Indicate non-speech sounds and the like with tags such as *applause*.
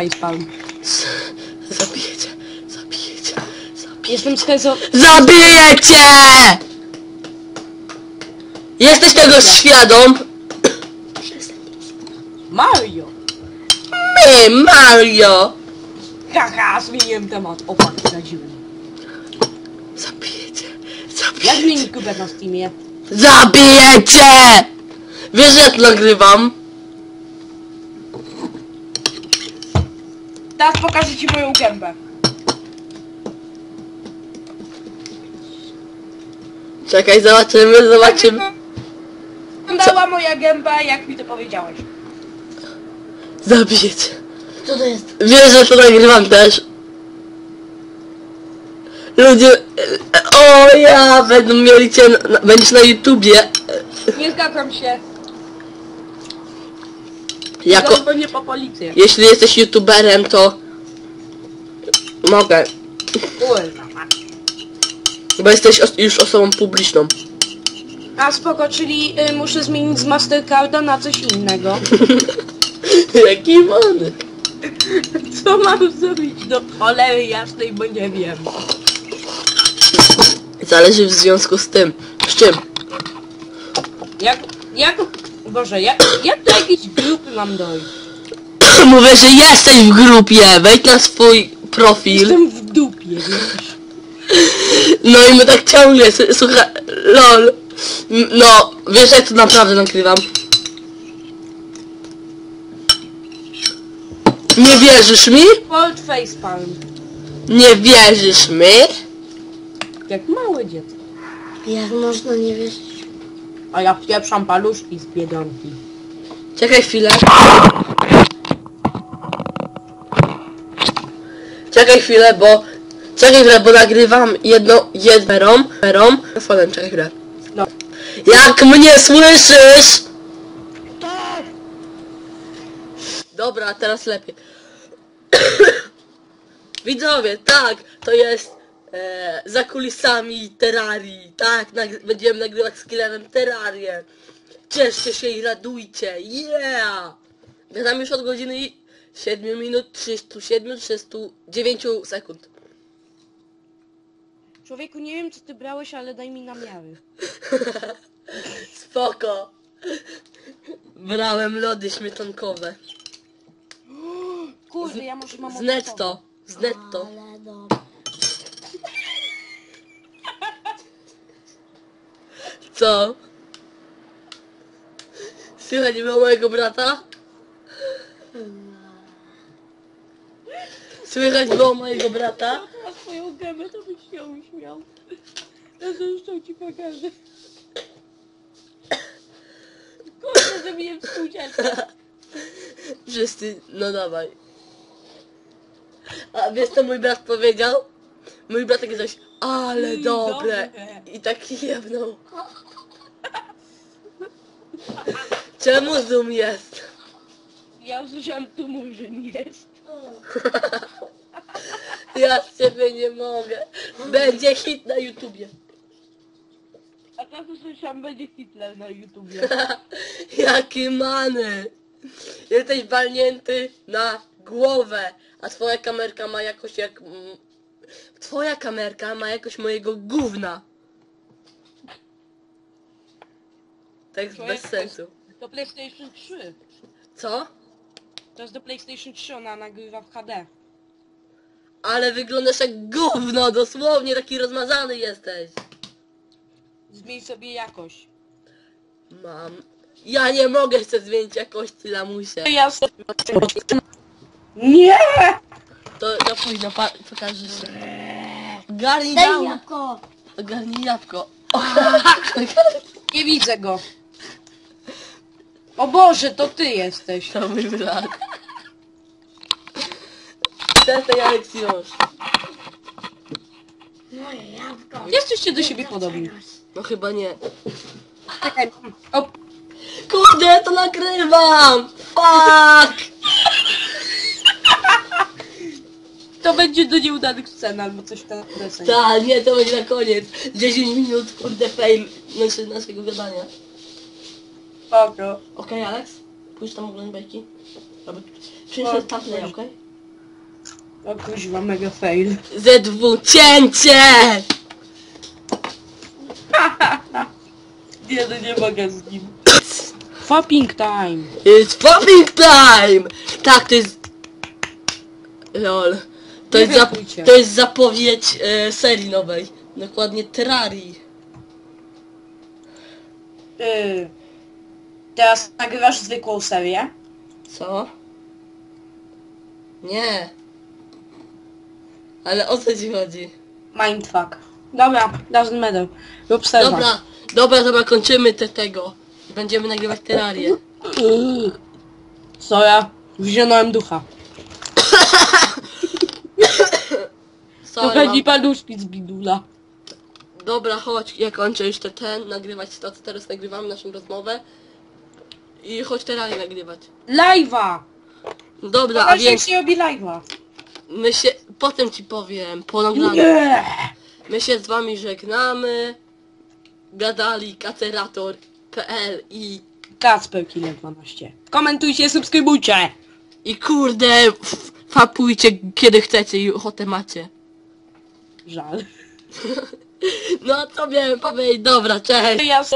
facepalm. Zabijecie, zabijecie, zabijecie. Jestem schezo... Zabijecie! Jesteś tego świadom? Mario! My, Mario! Haha, zmieniłem temat. O fuck, zdradziłem. Zabijecie, Jak zabijecie. zmienić kubę na Steamie? Zabijecie! Wiesz, że ja to nagrywam? Teraz pokażę ci moją gębę. Czekaj, zobaczymy, zobaczymy. Wyglądała moja gęba, jak mi to powiedziałeś. Zabijecie. Co to jest? Wiesz, że to nagrywam też. Ludzie, e, o ja, będą mieli cię, na, będziesz na YouTubie. Nie zgadzam się. Jako, po policję. jeśli jesteś YouTuberem, to mogę, Kurwa. bo jesteś os już osobą publiczną. A spoko, czyli y, muszę zmienić z Mastercarda na coś innego. *laughs* Jaki mądry. *laughs* Co mam zrobić do cholery jasnej, bo nie wiem. Zależy w związku z tym. Z czym? Jak, jak, Boże, jak, jak do jakiejś grupy mam dojść? Mówię, że jesteś w grupie, wejdź na swój profil. Jestem w dupie, wiesz? No i my tak ciągle, s- słuchaj, lol. M- No, wiesz jak to naprawdę nagrywam? Nie wierzysz mi? Cold facepalm. Nie wierzysz mi? Jak małe dziecko. Jak można nie wierzyć? A ja pieprzam paluszki z biedronki. Czekaj chwilę. Czekaj chwilę, bo... Czekaj chwilę, bo nagrywam jedno... jedną... Perą. Telefonem, czekaj chwilę. No. Jak mnie słyszysz? Dobra, teraz lepiej. *coughs* Widzowie, tak, to jest e, za kulisami Terrarii, tak, nag będziemy nagrywać z killerem Terrarię. Cieszcie się i radujcie, yeah! Gadam już od godziny 7 minut 307 309 sekund. Człowieku, nie wiem co ty brałeś, ale daj mi namiary. *laughs* Spoko. Brałem lody śmietankowe. *gasps* Kurde, ja może mam Z netto. Z netto. Ale dobra. Co? Słychać było mojego brata? Słychać było mojego brata? Na swoją gębę to byś się uśmiał. Ja zresztą ci pokażę. Kurde, zabiję współdzielca. Wszyscy, no dawaj. A wiesz co mój brat powiedział? Mój brat takie coś, ale Mm, dobre. dobre. I tak jebnął. Czemu zoom jest? Ja usłyszałem tu murzyn jest. *laughs* Ja z ciebie nie mogę. Będzie hit na YouTubie. A teraz usłyszałem będzie Hitler na YouTubie. *laughs* Jaki many. Jesteś walnięty na głowę, a twoja kamerka ma jakoś jak... mm, Twoja kamerka ma jakoś mojego gówna. Tak bez sensu. Do PlayStation 3. Co? To jest do PlayStation 3, ona nagrywa w HD. Ale wyglądasz jak gówno, dosłownie taki rozmazany jesteś. Zmień sobie jakość. Mam. Ja nie mogę, chcę zmienić jakości lamusie. Ja Nie! To ja późno pa pokażę się. Garnij Daj down. jabłko! Garnij jabłko. *laughs* Nie widzę go. O Boże, to ty jesteś. To mój brat. Przestań Alex już. Moje jabłko! Jesteście do siebie podobni. No chyba nie. Czekaj. O, Kurde, to nagrywam! Fuck! To będzie do nieudanych scen albo coś w ten deseń. Tak, nie, to będzie na koniec. 10 minut, kurde, fail znaczy naszego gadania. Spoko. Okej, Alex? Pójdź tam oglądać bajki. Albo przynieś tam play, okej? O kuźwa, mega fail. ZW cięcie! *laughs* Nie, no nie mogę z nim. Fopping time. It's popping time! Tak, to jest... Lol. To, jest, zap... to jest zapowiedź e, serii nowej. Dokładnie Terrarii. Yy, teraz nagrywasz zwykłą serię. Co? Nie. Ale o co ci chodzi? Mindfuck. Dobra, doesn't matter. Rób serwa. Dobra, dobra, dobra, kończymy te tego. Będziemy nagrywać Terrarię. Yy. Co ja? Wziąłem ducha. *laughs* Sorry, Trochę mam... mi paluszki z bidula. Dobra, chodź, ja kończę te ten, nagrywać to, co teraz nagrywamy, naszą rozmowę. I chodź Terrarię nagrywać. Live'a! Dobra, a jak więc się robi live'a. my się, potem ci powiem, po nagraniu. Nie! My się z wami żegnamy. Gadali katerator.pl i, Kacper Killer 12. Komentujcie, subskrybujcie! i kurde, f- fapujcie kiedy chcecie i ochotę macie. Żal. *laughs* No co miałem powiedzieć, dobra, cześć. Ja